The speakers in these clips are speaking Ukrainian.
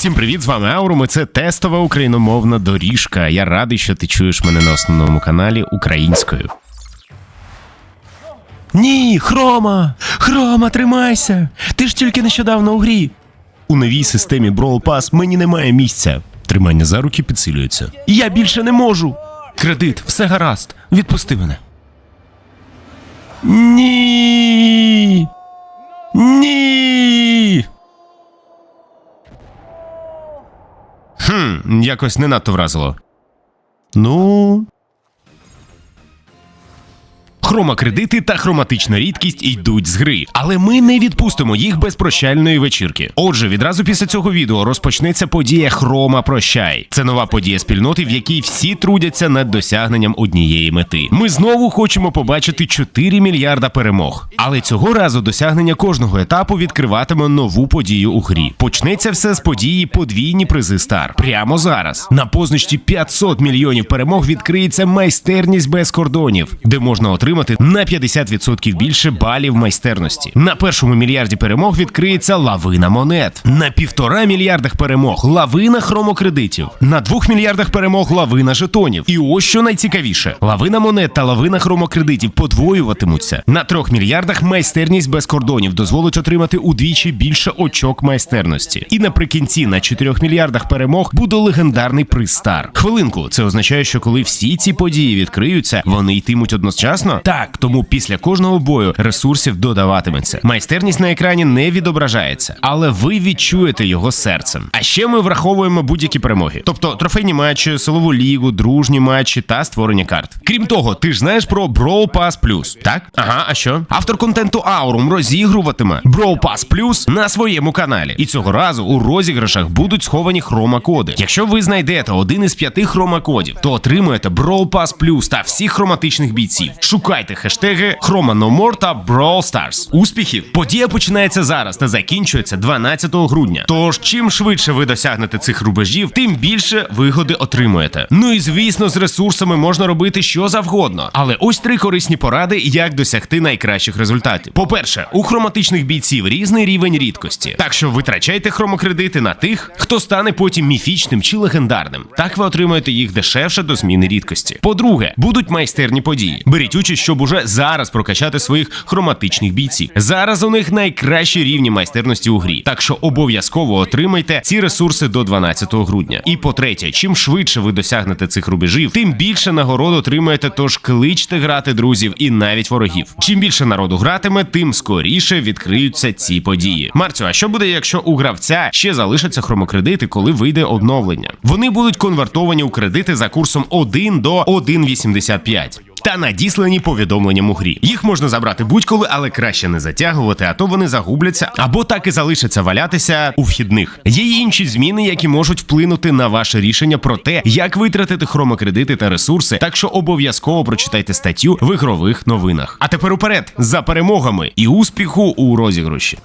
Всім привіт, з вами Аурум. і Це тестова україномовна доріжка. Я радий, що ти чуєш мене на основному каналі українською. Ні, Хрома! Хрома, тримайся! Ти ж тільки нещодавно у грі. У новій системі Brawl Pass мені немає місця. Тримання за руки підсилюється. Я більше не можу. Кредит, все гаразд. Відпусти мене. Ні. Ні. Хм, якось не надто вразило. Ну. Хромакредити та хроматична рідкість йдуть з гри, але ми не відпустимо їх без прощальної вечірки. Отже, відразу після цього відео розпочнеться подія Хрома Прощай. Це нова подія спільноти, в якій всі трудяться над досягненням однієї мети. Ми знову хочемо побачити 4 мільярда перемог. Але цього разу досягнення кожного етапу відкриватиме нову подію у грі. Почнеться все з події подвійні призи стар. Прямо зараз. На позначці 500 мільйонів перемог відкриється майстерність без кордонів, де можна отримати на 50% більше балів майстерності. На першому мільярді перемог відкриється лавина монет. На півтора мільярдах перемог лавина хромокредитів. На двох мільярдах перемог лавина жетонів. І ось що найцікавіше: лавина монет та лавина хромокредитів подвоюватимуться. На трьох мільярдах майстерність без кордонів дозволить отримати удвічі більше очок майстерності. І наприкінці на 4 мільярдах перемог буде легендарний приз стар. Хвилинку, це означає, що коли всі ці події відкриються, вони йтимуть одночасно. Так, тому після кожного бою ресурсів додаватиметься. Майстерність на екрані не відображається, але ви відчуєте його серцем. А ще ми враховуємо будь-які перемоги, тобто трофейні матчі, силову лігу, дружні матчі та створення карт. Крім того, ти ж знаєш про Brawl Pass Plus, так? Ага, а що? Автор контенту Aurum розігруватиме Brawl Pass Plus на своєму каналі. І цього разу у розіграшах будуть сховані хромакоди. Якщо ви знайдете один із п'яти хромакодів, то отримуєте Brawl Pass Plus та всіх хроматичних бійців. Шукайте хештеги HromaNoMore та Brawl Stars. Успіхів! Подія починається зараз та закінчується 12 грудня. Тож, чим швидше ви досягнете цих рубежів, тим більше вигоди отримуєте. Ну і звісно, з ресурсами можна робити що завгодно. Але ось три корисні поради, як досягти найкращих результатів. По-перше, у хроматичних бійців різний рівень рідкості. Так що витрачайте хромокредити на тих, хто стане потім міфічним чи легендарним. Так ви отримаєте їх дешевше до зміни рідкості. По-друге, будуть майстерні події. Беріть участь, щоб уже зараз прокачати своїх хроматичних бійців. Зараз у них найкращі рівні майстерності у грі. Так що обов'язково отримайте ці ресурси до 12 грудня. І по-третє, чим швидше ви досягнете цих рубежів, тим більше нагород отримаєте. Тож кличте грати друзів і навіть ворогів. Чим більше народу гратиме, тим скоріше відкриються ці події. Марцю, а що буде, якщо у гравця ще залишаться хромокредити, коли вийде обновлення? Вони будуть конвертовані у кредити за курсом 1 до 1,85. Та надіслані повідомленням у грі. Їх можна забрати будь-коли, але краще не затягувати, а то вони загубляться або так і залишаться валятися у вхідних. Є й інші зміни, які можуть вплинути на ваше рішення про те, як витратити хромокредити та ресурси. Так що обов'язково прочитайте статтю в ігрових новинах. А тепер уперед за перемогами і успіху у розіграші.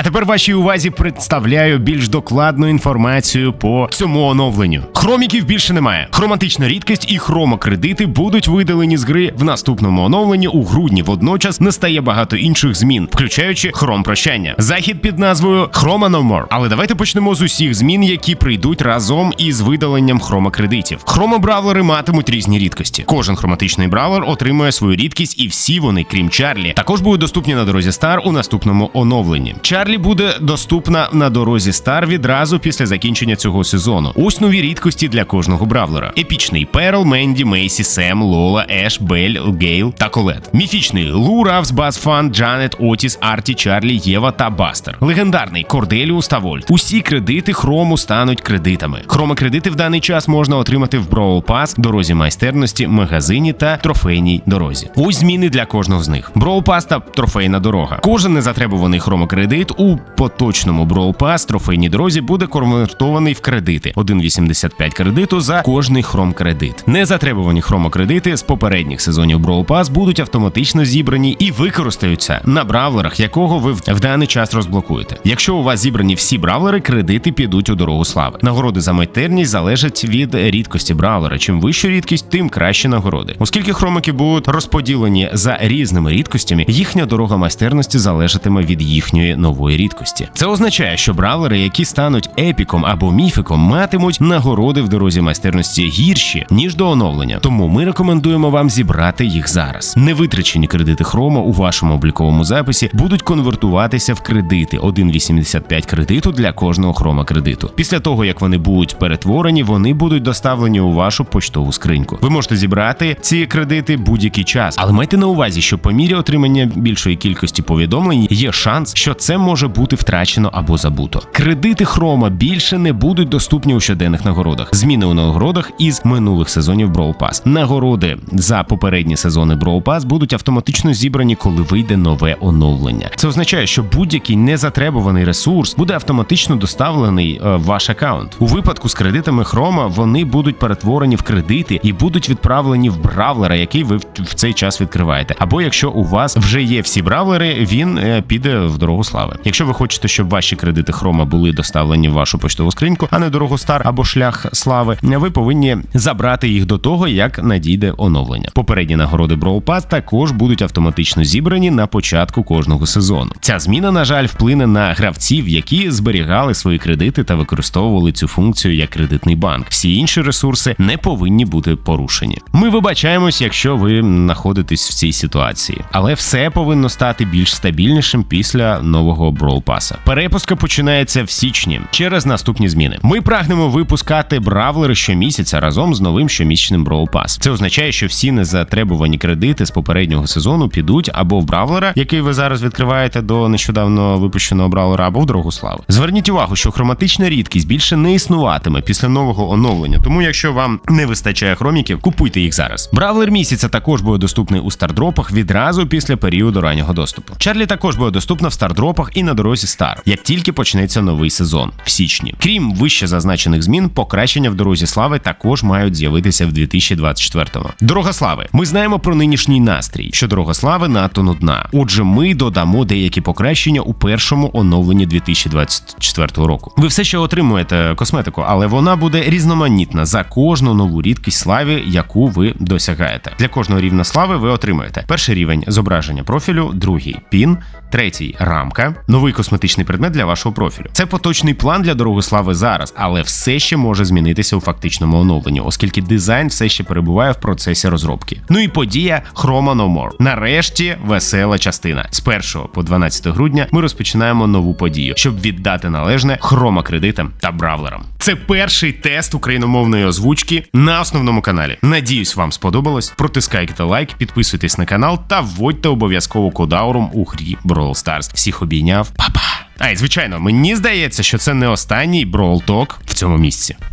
А тепер вашій увазі представляю більш докладну інформацію по цьому оновленню. Хроміків більше немає. Хроматична рідкість і хромокредити будуть видалені з гри в наступному оновленні у грудні. Водночас настає багато інших змін, включаючи хром прощання. Захід під назвою Chroma No More. Але давайте почнемо з усіх змін, які прийдуть разом із видаленням хромокредитів. Хромобравлери матимуть різні рідкості. Кожен хроматичний бравлер отримує свою рідкість, і всі вони, крім Чарлі, також будуть доступні на дорозі Стар у наступному оновленні. Чарлі буде доступна на дорозі Стар відразу після закінчення цього сезону. Ось нові рідкості для кожного бравлера: епічний Перл, Менді, Мейсі, Сем, Лола, Еш, Бель, Гейл та Колет. Міфічний Лу, Равс, Баз, Фан, Джанет, Отіс, Арті, Чарлі, Єва та Бастер. Легендарний Корделіус та Вольт. Усі кредити хрому стануть кредитами. Хромокредити в даний час можна отримати в Brawl Pass, дорозі майстерності, магазині та трофейній дорозі. Ось зміни для кожного з них. Brawl Pass та трофейна дорога. Кожен незатребуваний хромокредит у поточному Brawl Pass трофейній дорозі буде конвертований в кредити 1,85 1,85 кредиту за кожний хром-кредит. Незатребувані хромокредити з попередніх сезонів Brawl Pass будуть автоматично зібрані і використаються на бравлерах, якого ви в даний час розблокуєте. Якщо у вас зібрані всі бравлери, кредити підуть у дорогу слави. Нагороди за майстерність залежать від рідкості бравлера. Чим вища рідкість, тим краще нагороди. Оскільки хромики будуть розподілені за різними рідкостями, їхня дорога майстерності залежатиме від їхньої нової рідкості. Це означає, що бравлери, які стануть епіком або міфіком, матимуть нагороди в дорозі майстерності гірші ніж до оновлення. Тому ми рекомендуємо вам зібрати їх зараз. Невитрачені кредити хрома у вашому обліковому записі будуть конвертуватися в кредити 1,85 кредиту для кожного хрома кредиту. Після того як вони будуть перетворені, вони будуть доставлені у вашу почтову скриньку. Ви можете зібрати ці кредити будь-який час, але майте на увазі, що по мірі отримання більшої кількості повідомлень є шанс, що це може бути втрачено або забуто. Кредити хрома більше не будуть доступні у щоденних нагородах. Зміни у нагородах із минулих сезонів Brawl Pass. Нагороди за попередні сезони Brawl Pass будуть автоматично зібрані, коли вийде нове оновлення. Це означає, що будь-який незатребуваний ресурс буде автоматично доставлений е, в ваш аккаунт. У випадку з кредитами хрома вони будуть перетворені в кредити і будуть відправлені в бравлера, який ви в- цей час відкриваєте. Або якщо у вас вже є всі бравлери, він е, піде в дорогу слави. Якщо ви хочете, щоб ваші кредити хрома були доставлені в вашу поштову скриньку, а не дорогу стар або шлях слави, ви повинні забрати їх до того, як надійде оновлення. Попередні нагороди Brawl також будуть автоматично зібрані на початку кожного сезону. Ця зміна, на жаль, вплине на гравців, які зберігали свої кредити та використовували цю функцію як кредитний банк. Всі інші ресурси не повинні бути порушені. Ми вибачаємось, якщо ви знаходитесь в цій ситуації, але все повинно стати більш стабільнішим після нового Brawl Pass. Перепуска починається в січні через наступні зміни. Ми прагнемо випускати бравлери щомісяця разом з новим щомісячним Brawl Pass. Це означає, що всі незатребувані кредити з попереднього сезону підуть або в бравлера, який ви зараз відкриваєте до нещодавно випущеного бравлера, або в дорогу слави. Зверніть увагу, що хроматична рідкість більше не існуватиме після нового оновлення. Тому, якщо вам не вистачає хроміків, купуйте їх зараз. Бравлер місяця також буде доступний у стардропах відразу після періоду раннього доступу. Чарлі також буде доступна в стардропах і на дорозі Стар, як тільки почнеться новий сезон в січні. Крім вище зазначених змін, покращення в дорозі слави також мають з'явитися в 2024-му. Дорога слави. Ми знаємо про нинішній настрій, що дорога слави надто нудна. Отже, ми додамо деякі покращення у першому оновленні 2024 року. Ви все ще отримуєте косметику, але вона буде різноманітна за кожну нову рідкість слави, яку ви досягаєте. Для кожного рівня слави ви отримаєте перший рівень зображення профілю, другий пін, третій рамка, новий косметичний предмет для вашого профілю. Це поточний план для дороги слави зараз, але все ще може змінитися у фактичному оновленні, оскільки дизайн все ще перебуває в процесі розробки. Ну і подія Chroma No More. Нарешті весела частина. З 1 по 12 грудня ми розпочинаємо нову подію, щоб віддати належне хрома кредитам та бравлерам. Це перший тест україномовної озвучки на основному каналі. Надіюсь, вам сподобалось. Протискайте лайк, підписуйтесь на канал та вводьте обов'язково кодауrum у грі Brawl Stars. Всіх обійняв, Па-па! А і звичайно, мені здається, що це не останній Brawl Talk в цьому місці.